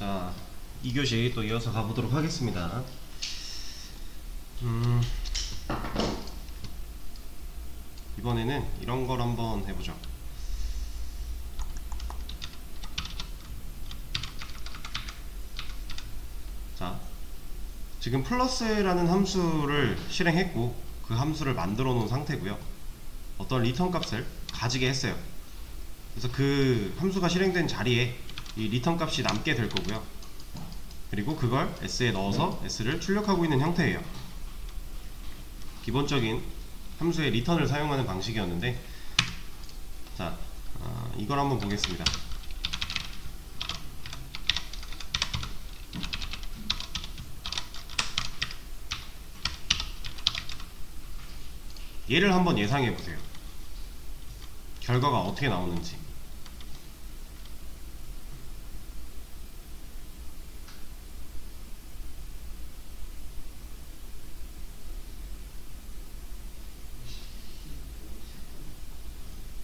자, 2교시 또 이어서 가보도록 하겠습니다. 음, 이번에는 이런 걸 한번 해보죠. 자, 지금 플러스라는 함수를 실행했고 그 함수를 만들어 놓은 상태고요. 어떤 리턴 값을 가지게 했어요. 그래서 그 함수가 실행된 자리에 이 리턴 값이 남게 될 거고요. 그리고 그걸 s에 넣어서 s를 출력하고 있는 형태예요. 기본적인 함수의 리턴을 사용하는 방식이었는데, 자, 어, 이걸 한번 보겠습니다. 얘를 한번 예상해 보세요. 결과가 어떻게 나오는지.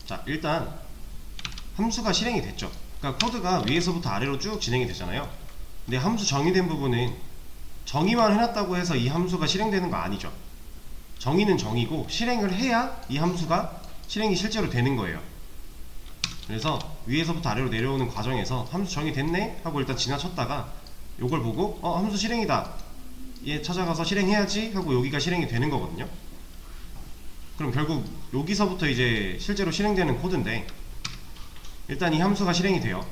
자, 일단 함수가 실행이 됐죠. 그러니까 코드가 위에서부터 아래로 쭉 진행이 되잖아요. 근데 함수 정의된 부분은 정의만 해놨다고 해서 이 함수가 실행되는 거 아니죠. 정의는 정의고 실행을 해야 이 함수가 실행이 실제로 되는 거예요. 그래서 위에서부터 아래로 내려오는 과정에서 함수 정의됐네 하고 일단 지나쳤다가 요걸 보고 어 함수 실행이다 얘 찾아가서 실행해야지 하고 여기가 실행이 되는 거거든요. 그럼 결국 여기서부터 이제 실제로 실행되는 코드인데 일단 이 함수가 실행이 돼요.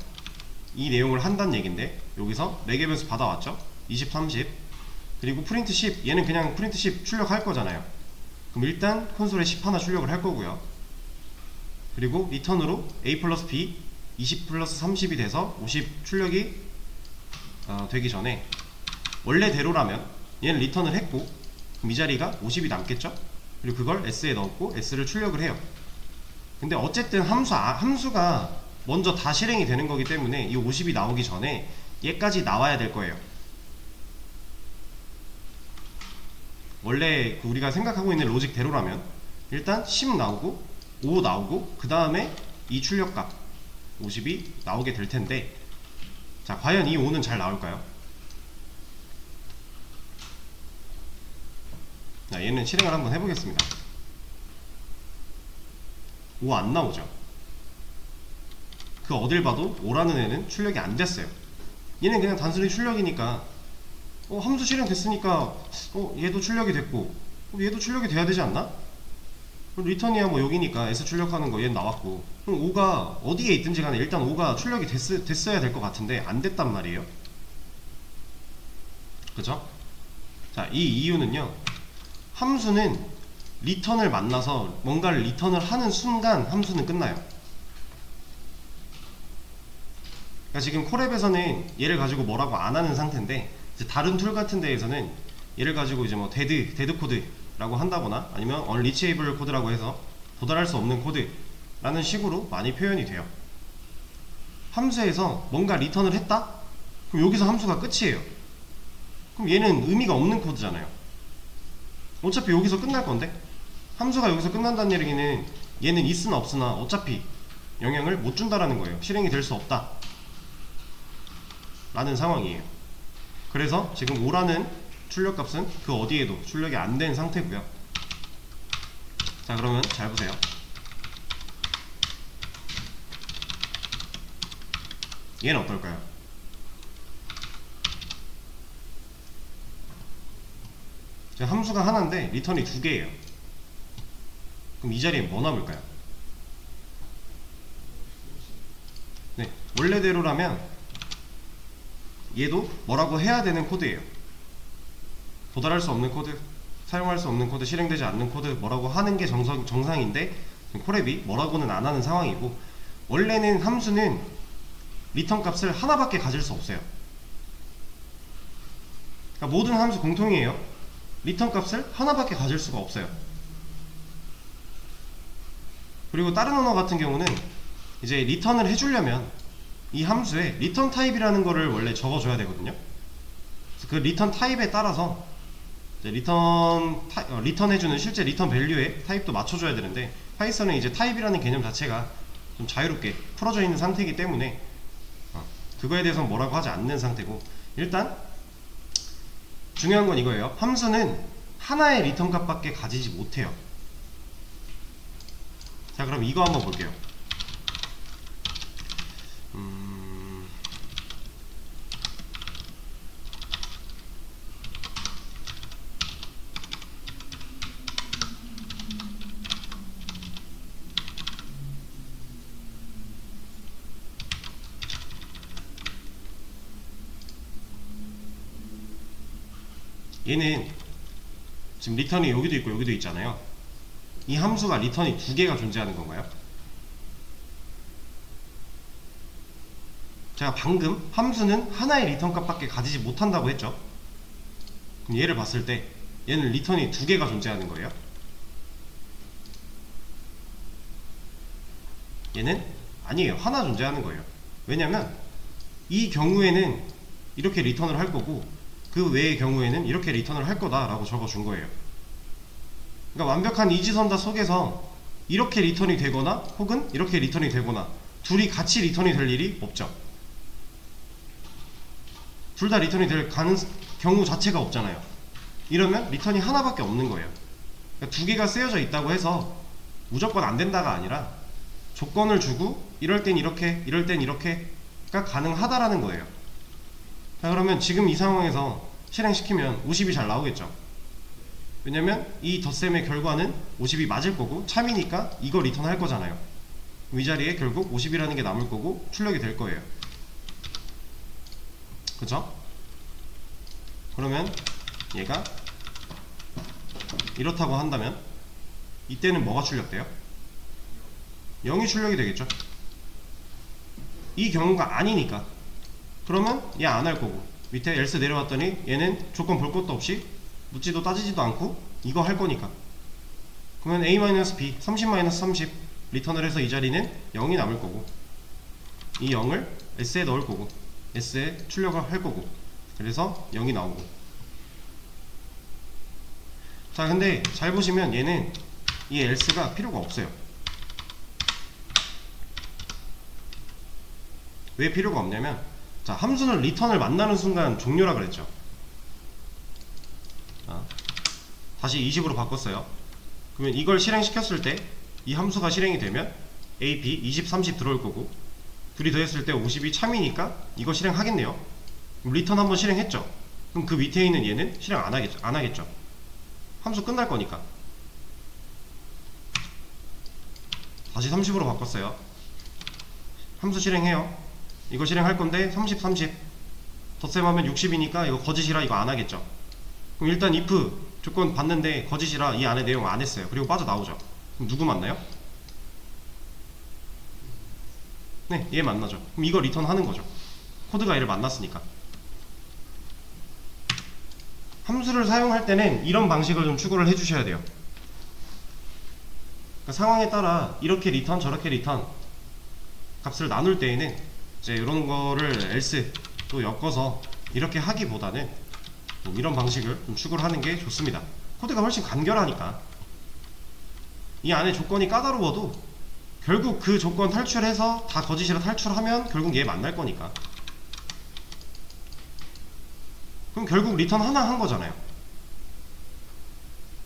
이 내용을 한다는 얘긴데 여기서 4개 변수 받아왔죠? 20, 30 그리고 프린트 10 얘는 그냥 프린트 10 출력할 거잖아요. 그럼 일단 콘솔에 10 하나 출력을 할 거고요. 그리고 리턴으로 a 플러스 b 20 플러스 30이 돼서 50 출력이 어, 되기 전에 원래대로라면 얘는 리턴을 했고 그럼 이 자리가 50이 남겠죠? 그리고 그걸 s에 넣었고 s를 출력을 해요. 근데 어쨌든 함수 아, 함수가 먼저 다 실행이 되는 거기 때문에 이 50이 나오기 전에 얘까지 나와야 될 거예요. 원래 그 우리가 생각하고 있는 로직대로라면 일단 10 나오고 5 나오고 그 다음에 이 출력값 50이 나오게 될 텐데 자 과연 이 5는 잘 나올까요? 자 얘는 실행을 한번 해보겠습니다. 5 안 나오죠? 그 어딜 봐도 5라는 애는 출력이 안 됐어요. 얘는 그냥 단순히 출력이니까 어, 함수 실행 됐으니까 어, 얘도 출력이 됐고 어, 얘도 출력이 돼야 되지 않나? 그럼 리턴이야 뭐 여기니까 S 출력하는 거 얘는 나왔고 그럼 5가 어디에 있든지 간에 일단 5가 출력이 됐, 됐어야 될 것 같은데 안 됐단 말이에요. 그죠? 자 이 이유는요 함수는 리턴을 만나서 뭔가를 리턴을 하는 순간 함수는 끝나요 그러니까 지금 콜앱에서는 얘를 가지고 뭐라고 안 하는 상태인데 다른 툴 같은 데에서는 얘를 가지고 이제 뭐 데드 데드 코드라고 한다거나 아니면 unreachable 코드라고 해서 도달할 수 없는 코드라는 식으로 많이 표현이 돼요. 함수에서 뭔가 리턴을 했다? 그럼 여기서 함수가 끝이에요. 그럼 얘는 의미가 없는 코드잖아요. 어차피 여기서 끝날 건데 함수가 여기서 끝난다는 얘기는 얘는 있으나 없으나 어차피 영향을 못 준다라는 거예요. 실행이 될 수 없다. 라는 상황이에요. 그래서 지금 5라는 출력값은 그 어디에도 출력이 안 된 상태고요. 자 그러면 잘 보세요. 얘는 어떨까요? 지금 함수가 하나인데 리턴이 두 개예요. 그럼 이 자리에 뭐 남을까요? 네, 원래대로라면 얘도 뭐라고 해야 되는 코드예요. 도달할 수 없는 코드, 사용할 수 없는 코드, 실행되지 않는 코드 뭐라고 하는 게 정상, 정상인데 콜앱이 뭐라고는 안 하는 상황이고 원래는 함수는 리턴 값을 하나밖에 가질 수 없어요. 그러니까 모든 함수 공통이에요. 리턴 값을 하나밖에 가질 수가 없어요. 그리고 다른 언어 같은 경우는 이제 리턴을 해주려면 이 함수에 리턴 타입이라는 거를 원래 적어줘야 되거든요. 그래서 그 리턴 타입에 따라서 리턴 타, 어, 리턴 해주는 실제 리턴 밸류에 타입도 맞춰줘야 되는데 파이썬은 이제 타입이라는 개념 자체가 좀 자유롭게 풀어져 있는 상태이기 때문에 어, 그거에 대해서는 뭐라고 하지 않는 상태고 일단 중요한 건 이거예요. 함수는 하나의 리턴 값밖에 가지지 못해요. 자 그럼 이거 한번 볼게요. 음... 얘는 지금 리턴이 여기도 있고 여기도 있잖아요. 이 함수가 리턴이 두 개가 존재하는 건가요? 제가 방금 함수는 하나의 리턴 값밖에 가지지 못한다고 했죠. 그럼 얘를 봤을 때 얘는 리턴이 두 개가 존재하는 거예요. 얘는 아니에요. 하나 존재하는 거예요. 왜냐면 이 경우에는 이렇게 리턴을 할 거고 그 외의 경우에는 이렇게 리턴을 할 거다라고 적어준 거예요. 그러니까 완벽한 이지선다 속에서 이렇게 리턴이 되거나 혹은 이렇게 리턴이 되거나 둘이 같이 리턴이 될 일이 없죠. 둘 다 리턴이 될 가능 경우 자체가 없잖아요. 이러면 리턴이 하나밖에 없는 거예요. 그러니까 두 개가 쓰여져 있다고 해서 무조건 안 된다가 아니라 조건을 주고 이럴 땐 이렇게 이럴 땐 이렇게가 가능하다라는 거예요. 자 그러면 지금 이 상황에서 실행시키면 50이 잘 나오겠죠. 왜냐면 이 덧셈의 결과는 50이 맞을 거고 참이니까 이거 리턴 할 거잖아요. 이 자리에 결국 50이라는 게 남을 거고 출력이 될 거예요. 그죠? 그러면 얘가 이렇다고 한다면 이때는 뭐가 출력돼요? 0이 출력이 되겠죠? 이 경우가 아니니까 그러면 얘 안 할 거고 밑에 else 내려왔더니 얘는 조건 볼 것도 없이 묻지도 따지지도 않고 이거 할 거니까. 그러면 a-b 30-30 리턴을 해서 이 자리는 0이 남을 거고 이 0을 s에 넣을 거고 s에 출력을 할 거고 그래서 0이 나오고. 자 근데 잘 보시면 얘는 이 else가 필요가 없어요. 왜 필요가 없냐면 자 함수는 리턴을 만나는 순간 종료라 그랬죠. 자, 다시 20으로 바꿨어요. 그러면 이걸 실행시켰을 때 이 함수가 실행이 되면 a, b 20, 30 들어올 거고 둘이 더했을 때 50이 참이니까 이거 실행하겠네요. 그럼 리턴 한번 실행했죠? 그럼 그 밑에 있는 얘는 실행 안 하겠죠, 안 하겠죠? 함수 끝날 거니까. 다시 30으로 바꿨어요. 함수 실행해요 이거 실행할 건데 30, 30 덧셈하면 60이니까 이거 거짓이라 이거 안 하겠죠. 그럼 일단 if 조건 봤는데 거짓이라 이 안에 내용 안 했어요. 그리고 빠져나오죠. 그럼 누구 만나요? 네, 얘 만나죠. 그럼 이거 리턴 하는 거죠. 코드가 얘를 만났으니까. 함수를 사용할 때는 이런 방식을 좀 추구를 해 주셔야 돼요. 그러니까 상황에 따라 이렇게 리턴 저렇게 리턴 값을 나눌 때에는 이제 이런 거를 else 또 엮어서 이렇게 하기보다는 좀 이런 방식을 좀 추구를 하는 게 좋습니다. 코드가 훨씬 간결하니까 이 안에 조건이 까다로워도 결국 그 조건 탈출해서 다 거짓이라 탈출하면 결국 얘 만날 거니까 그럼 결국 리턴 하나 한 거잖아요.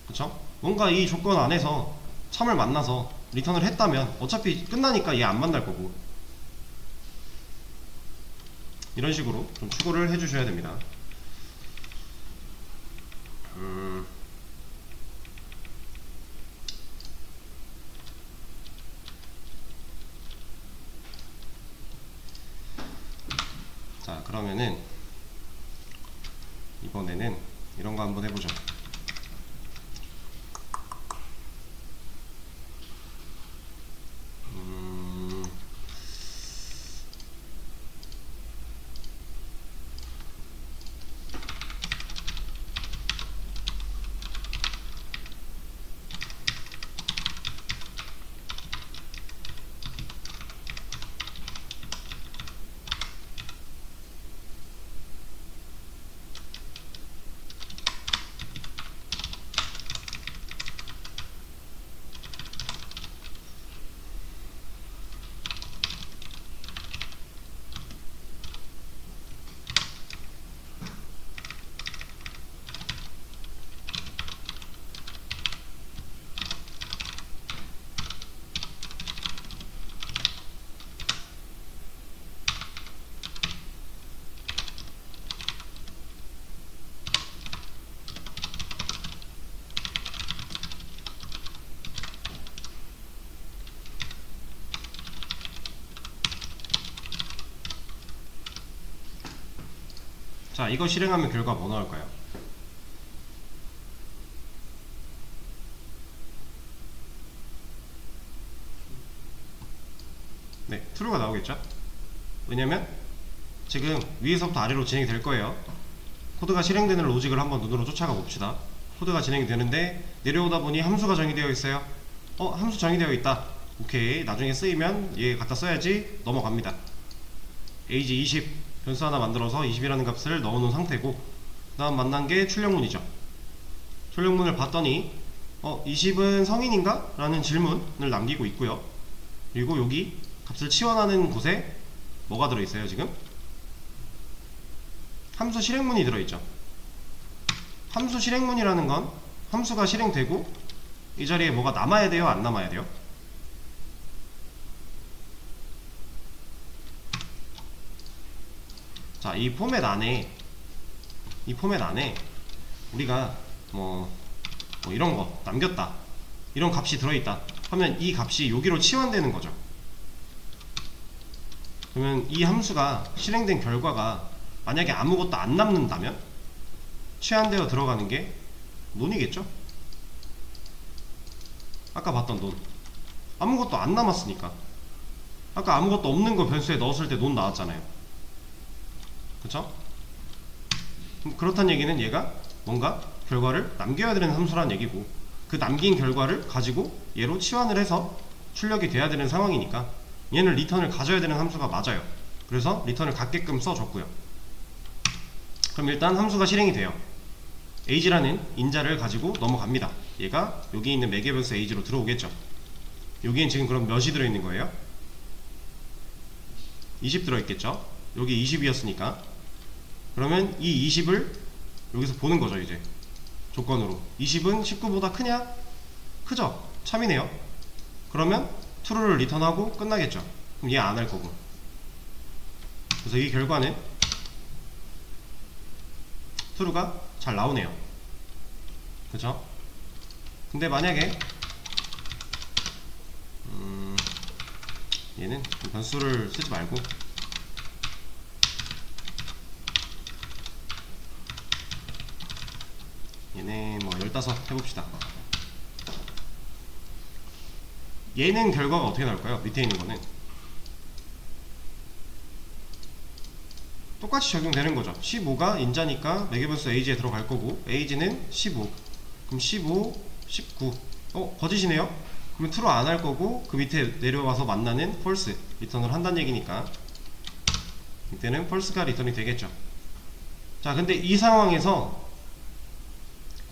그쵸? 뭔가 이 조건 안에서 참을 만나서 리턴을 했다면 어차피 끝나니까 얘 안 만날 거고 이런 식으로 좀 추구를 해주셔야 됩니다. 자, 이거 실행하면 결과 뭐 나올까요? 네, true가 나오겠죠? 왜냐면 지금 위에서부터 아래로 진행이 될 거예요. 코드가 실행되는 로직을 한번 눈으로 쫓아가 봅시다. 코드가 진행이 되는데 내려오다 보니 함수가 정의되어 있어요. 어, 함수 정의되어 있다. 오케이. 나중에 쓰이면 얘 갖다 써야지 넘어갑니다. age 20 변수 하나 만들어서 20이라는 값을 넣어놓은 상태고 다음 만난 게 출력문이죠. 출력문을 봤더니 어, 20은 성인인가? 라는 질문을 남기고 있고요. 그리고 여기 값을 치환하는 곳에 뭐가 들어있어요 지금? 함수 실행문이 들어있죠. 함수 실행문이라는 건 함수가 실행되고 이 자리에 뭐가 남아야 돼요? 안 남아야 돼요? 자, 이 포맷 안에 이 포맷 안에 우리가 뭐, 뭐 이런 거 남겼다. 이런 값이 들어있다. 하면 이 값이 여기로 치환되는 거죠. 그러면 이 함수가 실행된 결과가 만약에 아무것도 안 남는다면 치환되어 들어가는 게 논이겠죠? 아까 봤던 논. 아무것도 안 남았으니까. 아까 아무것도 없는 거 변수에 넣었을 때 논 나왔잖아요. 그쵸? 그렇다는 얘기는 얘가 뭔가 결과를 남겨야 되는 함수라는 얘기고 그 남긴 결과를 가지고 얘로 치환을 해서 출력이 돼야 되는 상황이니까 얘는 리턴을 가져야 되는 함수가 맞아요. 그래서 리턴을 갖게끔 써줬고요. 그럼 일단 함수가 실행이 돼요. age라는 인자를 가지고 넘어갑니다. 얘가 여기 있는 매개 변수 age로 들어오겠죠. 여기엔 지금 그럼 몇이 들어있는 거예요? 20 들어있겠죠. 여기 20이었으니까. 그러면 이 20을 여기서 보는 거죠 이제. 조건으로. 20은 19보다 크냐? 크죠? 참이네요. 그러면 true를 리턴하고 끝나겠죠. 그럼 얘 안 할 거고. 그래서 이 결과는 true가 잘 나오네요. 그죠? 근데 만약에 음, 얘는 변수를 쓰지 말고 얘네 뭐 15 해봅시다 얘는 결과가 어떻게 나올까요? 밑에 있는 거는 똑같이 적용되는 거죠 15가 인자니까 매개변수 age에 들어갈 거고 age는 15 그럼 15, 19 어? 거짓이네요? 그러면 true 안할 거고 그 밑에 내려와서 만나는 false 리턴을 한다는 얘기니까 이때는 false가 리턴이 되겠죠 자 근데 이 상황에서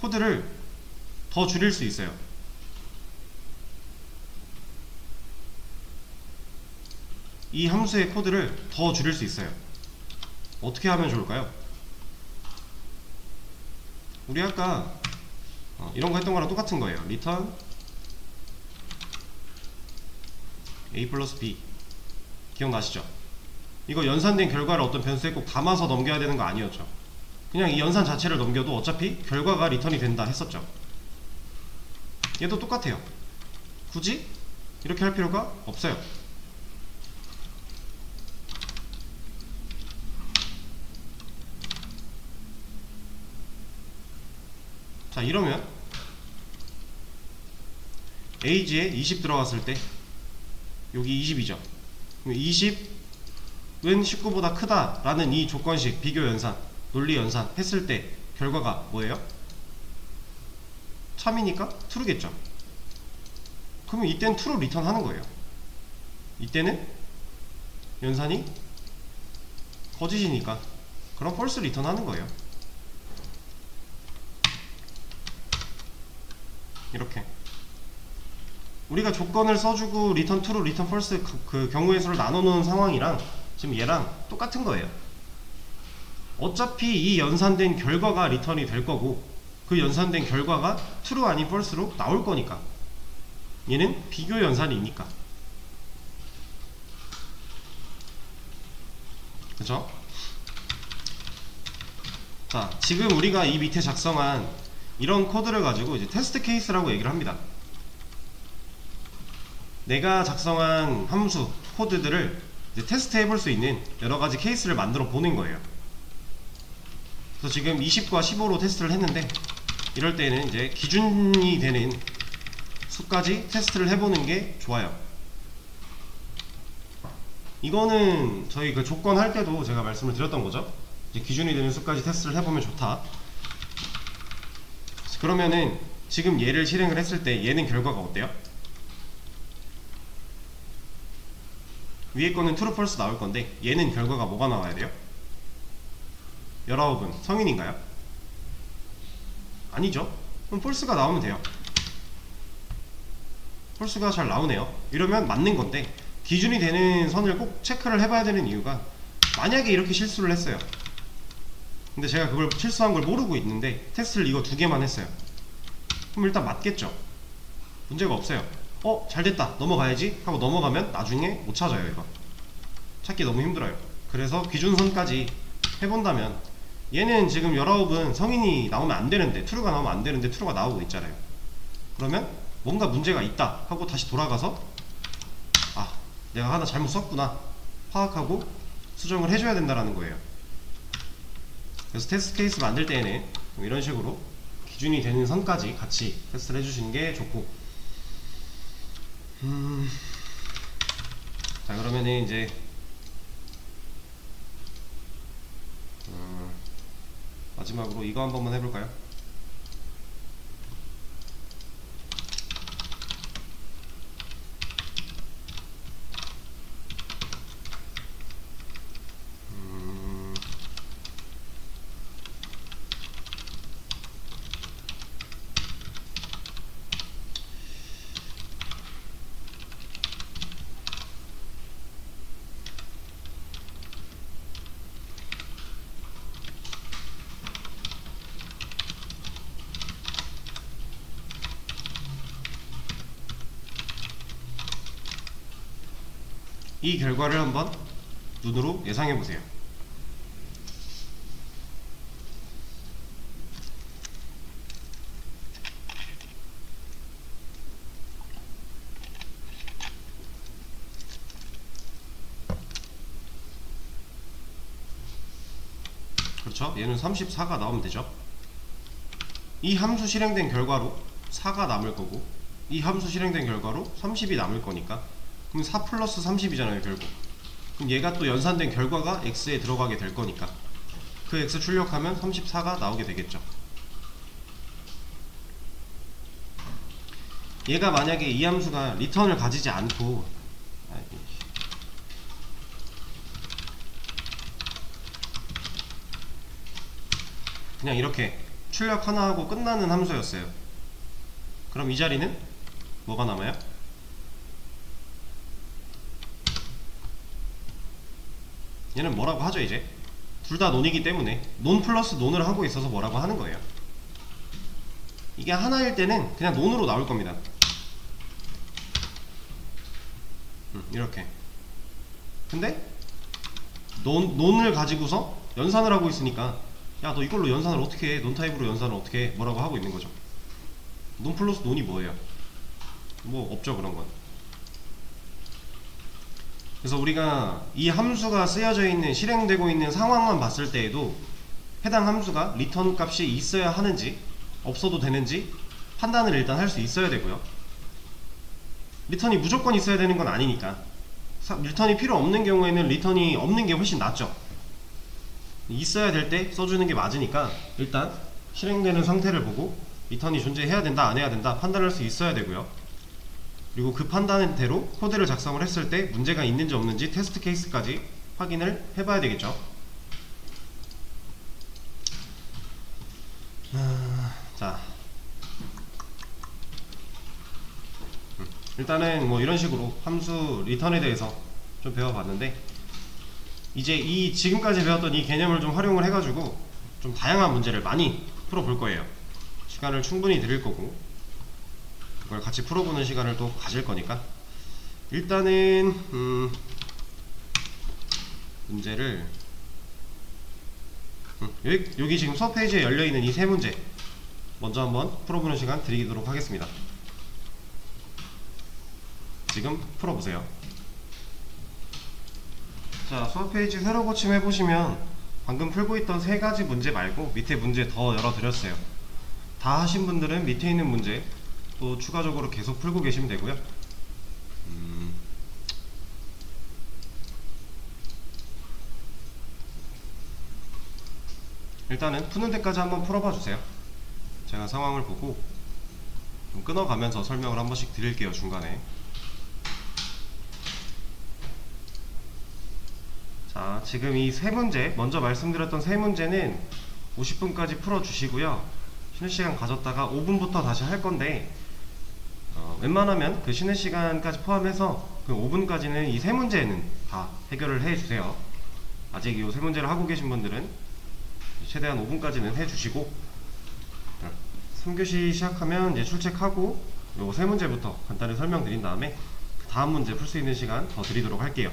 코드를 더 줄일 수 있어요. 이 함수의 코드를 더 줄일 수 있어요. 어떻게 하면 좋을까요? 우리 아까 어, 이런 거 했던 거랑 똑같은 거예요. return a 플러스 b 기억나시죠? 이거 연산된 결과를 어떤 변수에 꼭 담아서 넘겨야 되는 거 아니었죠? 그냥 이 연산 자체를 넘겨도 어차피 결과가 리턴이 된다 했었죠. 얘도 똑같아요. 굳이 이렇게 할 필요가 없어요. 자 이러면 age에 20 들어갔을 때 여기 20이죠. 20은 19보다 크다라는 이 조건식 비교 연산 논리 연산 했을 때 결과가 뭐예요? 참이니까 true겠죠. 그러면 이때는 true 리턴 하는 거예요. 이때는 연산이 거짓이니까 그럼 false 리턴 하는 거예요. 이렇게 우리가 조건을 써주고 리턴 true, 리턴 false 그, 그 경우의 수를 나눠 놓은 상황이랑 지금 얘랑 똑같은 거예요. 어차피 이 연산된 결과가 리턴이 될 거고 그 연산된 결과가 true 아닌 false로 나올 거니까. 얘는 비교 연산이니까. 그죠? 자 지금 우리가 이 밑에 작성한 이런 코드를 가지고 이제 테스트 케이스라고 얘기를 합니다. 내가 작성한 함수 코드들을 테스트 해볼 수 있는 여러 가지 케이스를 만들어 보는 거예요 그래서 지금 20과 15로 테스트를 했는데 이럴 때는 이제 기준이 되는 수까지 테스트를 해보는 게 좋아요. 이거는 저희 그 조건 할 때도 제가 말씀을 드렸던 거죠. 이제 기준이 되는 수까지 테스트를 해보면 좋다. 그러면은 지금 얘를 실행을 했을 때 얘는 결과가 어때요? 위에 거는 true, false 나올 건데 얘는 결과가 뭐가 나와야 돼요? 19은 성인인가요? 아니죠. 그럼 false가 나오면 돼요. false가 잘 나오네요. 이러면 맞는 건데 기준이 되는 선을 꼭 체크를 해봐야 되는 이유가 만약에 이렇게 실수를 했어요. 근데 제가 그걸 실수한 걸 모르고 있는데 테스트를 이거 두 개만 했어요. 그럼 일단 맞겠죠. 문제가 없어요. 어, 잘 됐다. 넘어가야지 하고 넘어가면 나중에 못 찾아요, 이거. 찾기 너무 힘들어요. 그래서 기준선까지 해본다면 얘는 지금 19은 성인이 나오면 안 되는데 true가 나오면 안 되는데 true가 나오고 있잖아요. 그러면 뭔가 문제가 있다 하고 다시 돌아가서 아, 내가 하나 잘못 썼구나 파악하고 수정을 해줘야 된다라는 거예요. 그래서 테스트 케이스 만들 때에는 이런 식으로 기준이 되는 선까지 같이 테스트를 해주시는 게 좋고 음... 자 그러면은 이제 음, 마지막으로 이거 한 번만 해볼까요? 음, 이 결과를 한번 눈으로 예상해 보세요. 그렇죠? 얘는 34가 나오면 되죠. 이 함수 실행된 결과로 4가 남을 거고 이 함수 실행된 결과로 30이 남을 거니까 그럼 4 플러스 30이잖아요 결국. 그럼 얘가 또 연산된 결과가 x에 들어가게 될 거니까. 그 x 출력하면 34가 나오게 되겠죠. 얘가 만약에 이 함수가 리턴을 가지지 않고 그냥 이렇게 출력 하나 하고 끝나는 함수였어요. 그럼 이 자리는 뭐가 남아요? 얘는 뭐라고 하죠 이제? 둘 다 논이기 때문에. 논 플러스 논을 하고 있어서 뭐라고 하는 거예요? 이게 하나일 때는 그냥 논으로 나올 겁니다. 음, 이렇게. 근데 논, 논을 가지고서 연산을 하고 있으니까 야 너 이걸로 연산을 어떻게 해? 논 타입으로 연산을 어떻게 해? 뭐라고 하고 있는 거죠. 논 플러스 논이 뭐예요? 뭐 없죠 그런 건 그래서 우리가 이 함수가 쓰여져 있는 실행되고 있는 상황만 봤을 때에도 해당 함수가 리턴 값이 있어야 하는지 없어도 되는지 판단을 일단 할 수 있어야 되고요. 리턴이 무조건 있어야 되는 건 아니니까. 사- 리턴이 필요 없는 경우에는 리턴이 없는 게 훨씬 낫죠. 있어야 될 때 써주는 게 맞으니까 일단 실행되는 상태를 보고 리턴이 존재해야 된다 안 해야 된다 판단할 수 있어야 되고요 그리고 그 판단대로 코드를 작성을 했을 때 문제가 있는지 없는지 테스트 케이스까지 확인을 해봐야 되겠죠. 아, 자, 음, 일단은 뭐 이런 식으로 함수 리턴에 대해서 좀 배워봤는데 이제 이 지금까지 배웠던 이 개념을 좀 활용을 해가지고 좀 다양한 문제를 많이 풀어볼 거예요. 시간을 충분히 드릴 거고 그걸 같이 풀어보는 시간을 또 가질 거니까. 일단은 음, 문제를 음, 여기, 여기 지금 수업 페이지에 열려있는 이 세 문제 먼저 한번 풀어보는 시간 드리도록 하겠습니다. 지금 풀어보세요. 자 수업 페이지 새로 고침 해 보시면 방금 풀고 있던 세 가지 문제 말고 밑에 문제 더 열어드렸어요. 다 하신 분들은 밑에 있는 문제 또 추가적으로 계속 풀고 계시면 되고요. 음, 일단은 푸는 데까지 한번 풀어봐 주세요. 제가 상황을 보고 좀 끊어가면서 설명을 한 번씩 드릴게요 중간에. 자, 지금 이 세 문제, 먼저 말씀드렸던 세 문제는 50분까지 풀어주시고요. 쉬는 시간 가졌다가 5분부터 다시 할 건데, 어, 웬만하면 그 쉬는 시간까지 포함해서 그 5분까지는 이 세 문제는 다 해결을 해주세요. 아직 이 세 문제를 하고 계신 분들은 최대한 5분까지는 해주시고, 3교시 시작하면 이제 출첵하고 요 세 문제부터 간단히 설명드린 다음에 그 다음 문제 풀 수 있는 시간 더 드리도록 할게요.